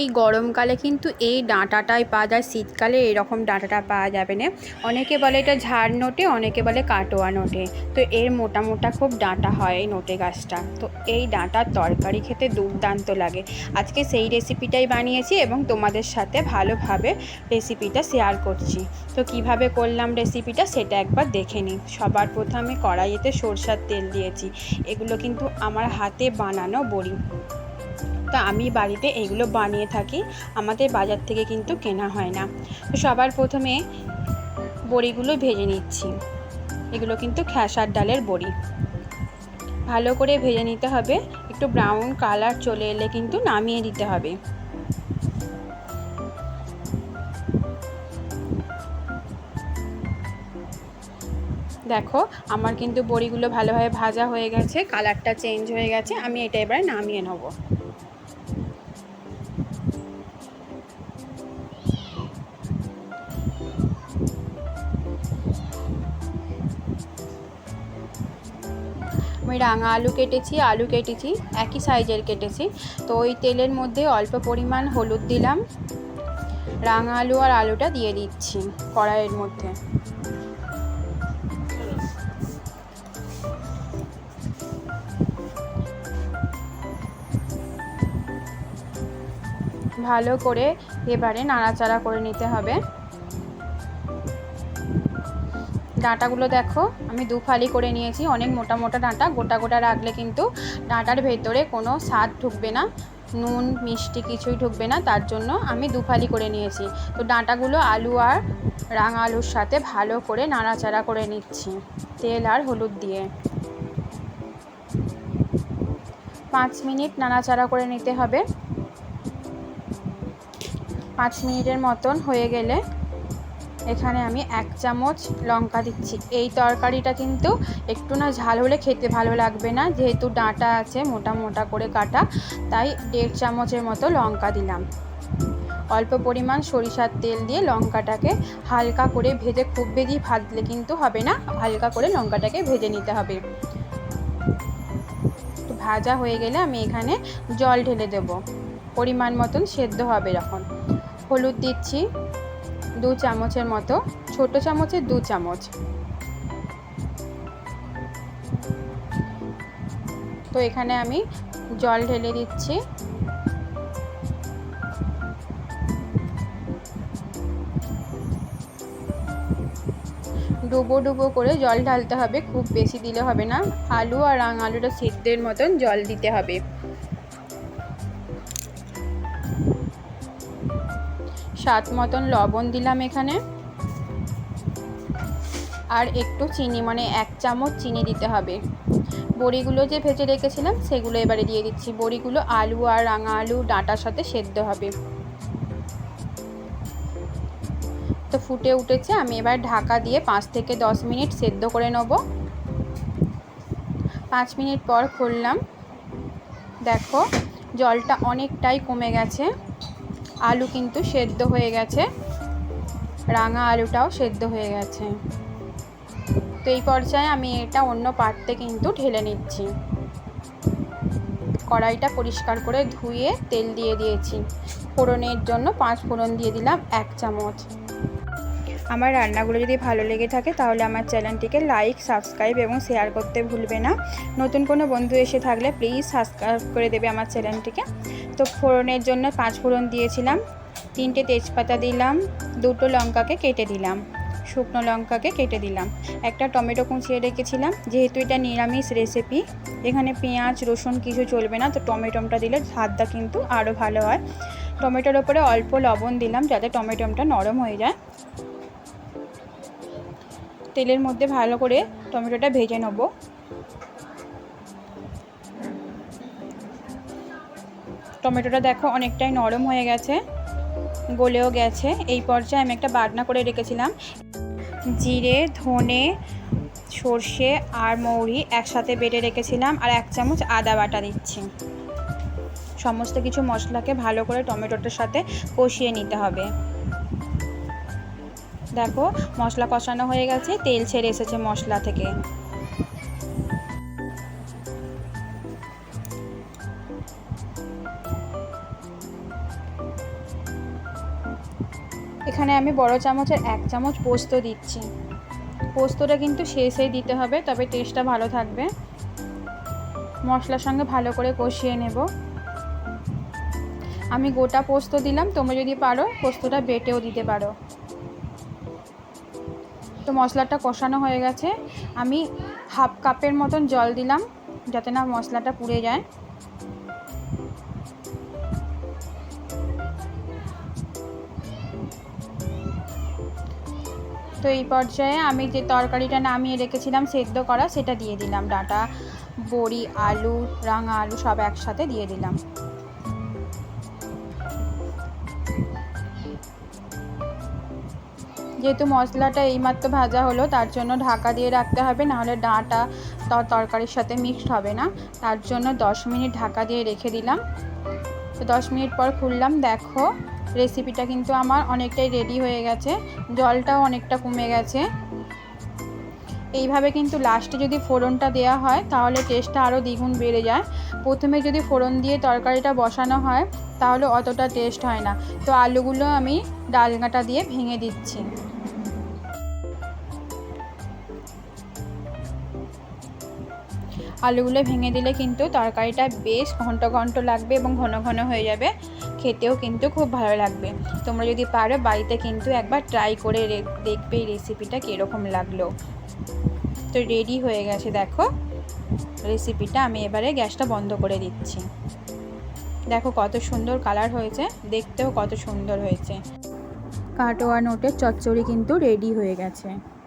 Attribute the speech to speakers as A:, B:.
A: এই গরমকালে কিন্তু এই ডাঁটাটাই পাওয়া যায়। শীতকালে এরকম ডাঁটাটা পাওয়া যাবে না। অনেকে বলে এটা ঝাড় নোটে, অনেকে বলে কাটোয়া নোটে। তো এর মোটা মোটা খুব ডাঁটা হয় এই নোটে গাছটা। তো এই ডাঁটার তরকারি খেতে দুর্দান্ত লাগে। আজকে সেই রেসিপিটাই বানিয়েছি এবং তোমাদের সাথে ভালোভাবে রেসিপিটা শেয়ার করছি। তো কীভাবে করলাম রেসিপিটা সেটা একবার দেখে নিই। সবার প্রথমে কড়াইতে সরষার তেল দিয়েছি। এগুলো কিন্তু আমার হাতে বানানো বড়ি। তো আমি বাড়িতে এগুলো বানিয়ে থাকি। আমাদের বাজার থেকে কিন্তু কেনা হয় না। তো সবার প্রথমে বড়িগুলো ভেজে নিচ্ছি। এগুলো কিন্তু খেসার ডালের বড়ি। ভালো করে ভেজে নিতে হবে। একটু ব্রাউন কালার চলে এলে কিন্তু নামিয়ে দিতে হবে। দেখো, আমার কিন্তু বড়িগুলো ভালোভাবে ভাজা হয়ে গেছে কালারটা চেঞ্জ হয়ে গেছে, আমি এটা এবারে নামিয়ে নেব। রাঙা আলু কেটেছি আলু কেটেছি, একই সাইজের কেটেছি। তো ওই তেলের মধ্যে অল্প পরিমাণ হলুদ দিলাম। রাঙা আলু আর আলুটা দিয়ে দিচ্ছি কড়াইয়ের মধ্যে। ভালো করে এবারে নাড়াচাড়া করে নিতে হবে। ডাঁটাগুলো দেখো, আমি দু ফালি করে নিয়েছি, অনেক মোটা মোটা ডাঁটা, গোটা গোটা রাখলে কিন্তু ডাঁটার ভেতরে কোনো স্বাদ ঢুকবে না, নুন, মিষ্টি কিছুই ঢুকবে না, তার জন্য আমি দু ফালি করে নিয়েছি। তো ডাঁটাগুলো আলু আর রাঙা আলুর সাথে ভালো করে নাড়াচাড়া করে নিচ্ছি, তেল আর হলুদ দিয়ে। পাঁচ মিনিট নাড়াচাড়া করে নিতে হবে। পাঁচ মিনিটের মতন হয়ে গেলে এখানে আমি এক চামচ লঙ্কা দিচ্ছি। এই তরকারিটা কিন্তু একটু না ঝাল হলে খেতে ভালো লাগবে না। যেহেতু ডাঁটা আছে, মোটা মোটা করে কাটা, তাই দেড় চামচের মতো লঙ্কা দিলাম। অল্প পরিমাণ সরিষার তেল দিয়ে লঙ্কাটাকে হালকা করে ভেজে, খুব বেশি ভাজলে কিন্তু হবে না, হালকা করে লঙ্কাটাকে ভেজে নিতে হবে। ভাজা হয়ে গেলে আমি এখানে জল ঢেলে দেব। পরিমাণ মতন সেদ্ধ হবে যখন হলুদ দিচ্ছি। দু চামচের মতো, ছোট চামচের দু চামচ। তো এখানে আমি জল ঢেলে দিচ্ছি। ডুবো ডুবো করে জল ঢালতে হবে, খুব বেশি দিলে হবে না। আলু আর রাং আলুটা সিদ্ধের মতন জল দিতে হবে। স্বাদ মতন লবণ দিলাম এখানে। আর একটু চিনি মানে এক চামচ চিনি দিতে হবে। বড়িগুলো যে ভেজে রেখেছিলাম, সেগুলো এবারে দিয়ে দিচ্ছি। বড়িগুলো আলু আর রাঙা আলু ডাঁটার সাথে সেদ্ধ হবে। তো ফুটে উঠেছে, আমি এবার ঢাকা দিয়ে পাঁচ থেকে দশ মিনিট সেদ্ধ করে নেব। পাঁচ মিনিট পর খুললাম। দেখো, জলটা অনেকটাই কমে গেছে। আলু কিন্তু সেদ্ধ হয়ে গেছে। রাঙা আলুটাও সেদ্ধ হয়ে গেছে। তো এই পর্যায়ে আমি এটা অন্য পাত্রে কিন্তু ঢেলে নিচ্ছি। কড়াইটা পরিষ্কার করে ধুয়ে তেল দিয়ে দিয়েছি। ফোড়নের জন্য পাঁচ ফোড়ন দিয়ে দিলাম এক চামচ। আমার রান্নাগুলো যদি ভালো লেগে থাকে তাহলে আমার চ্যানেলটিকে লাইক, সাবস্ক্রাইব এবং শেয়ার করতে ভুলবে না। নতুন কোনো বন্ধু এসে থাকলে প্লিজ সাবস্ক্রাইব করে দেবে আমার চ্যানেলটিকে। তো ফোড়নের জন্য পাঁচ ফোড়ন দিয়েছিলাম, তিনটে তেজপাতা দিলাম, দুটো লঙ্কাকে কেটে দিলাম, শুকনো লঙ্কাকে কেটে দিলাম, একটা টমেটো কুঁচিয়ে রেখেছিলাম, যেহেতু এটা নিরামিষ রেসিপি এখানে পেঁয়াজ, রসুন কিছু চলবে না, তো টমেটোমটা দিলে স্বাদটা কিন্তু আরও ভালো হয়। টমেটোর ওপরে অল্প লবণ দিলাম যাতে টমেটোমটা নরম হয়ে যায়। তেলের মধ্যে ভালো করে টমেটোটা ভেজে নেব। টমেটোটা দেখো অনেকটাই নরম হয়ে গেছে, গলেও গেছে। এই পর্যায়ে আমি একটা বাটনা করে রেখেছিলাম। জিরে, ধনে, সর্ষে আর মৌরি একসাথে বেটে রেখেছিলাম আর এক চামচ আদা বাটা দিচ্ছি। সমস্ত কিছু মশলাকে ভালো করে টমেটোটার সাথে কষিয়ে নিতে হবে। দেখো, মশলা কষানো হয়ে গেছে, তেল ছেড়ে এসেছে মশলা থেকে। এখানে আমি বড় চামচের এক চামচ পোস্ত দিচ্ছি। পোস্তটা কিন্তু শেষে দিতে হবে, তবে টেস্টটা ভালো থাকবে। মশলার সঙ্গে ভালো করে কষিয়ে নেব। আমি গোটা পোস্ত দিলাম, তোমরা যদি পারো পোস্তটা বেটেও দিতে পারো। তো মশলাটা কষানো হয়ে গেছে। আমি হাফ কাপের মতন জল দিলাম, যাতে না মশলাটা পুড়ে যায়। তো এই পর্যায়ে আমি যে তরকারিটা নামিয়ে রেখেছিলাম সেদ্ধ করা, সেটা দিয়ে দিলাম। ডাঁটা, বড়ি, আলু, রাঙা আলু সব একসাথে দিয়ে দিলাম। যেহেতু মশলাটা এইমাত্র ভাজা হলো, তার জন্য ঢাকা দিয়ে রাখতে হবে, নাহলে ডাঁটা তরকারির সাথে মিক্সড হবে না। তার জন্য দশ মিনিট ঢাকা দিয়ে রেখে দিলাম। তো দশ মিনিট পর খুললাম। দেখো রেসিপিটা কিন্তু আমার অনেকটাই রেডি হয়ে গেছে। জলটাও অনেকটা কমে গেছে। এইভাবে কিন্তু লাস্টে যদি ফোড়নটা দেয়া হয়, তাহলে টেস্টটা আরও দ্বিগুণ বেড়ে যায়। প্রথমে যদি ফোড়ন দিয়ে তরকারিটা বসানো হয়, তাহলে অতটা টেস্ট হয় না। তো আলুগুলো আমি ডালগাটা দিয়ে ভেঙে দিচ্ছি। আলুগুলো ভেঙে দিলে কিন্তু তরকারিটা বেশ ঘন্ট ঘন্ট লাগবে এবং ঘন ঘন হয়ে যাবে। খেতেও কিন্তু খুব ভালো লাগবে। তোমরা যদি পারো বাড়িতে কিন্তু একবার ট্রাই করে দেখবে এই রেসিপিটা কীরকম লাগল। তো রেডি হয়ে গেছে, দেখো। রেসিপিটা আমি এবারে গ্যাসটা বন্ধ করে দিচ্ছি। দেখো কত সুন্দর কালার হয়েছে, দেখতেও কত সুন্দর হয়েছে। কাটোয়া নোটের চচ্চড়ি কিন্তু রেডি হয়ে গেছে।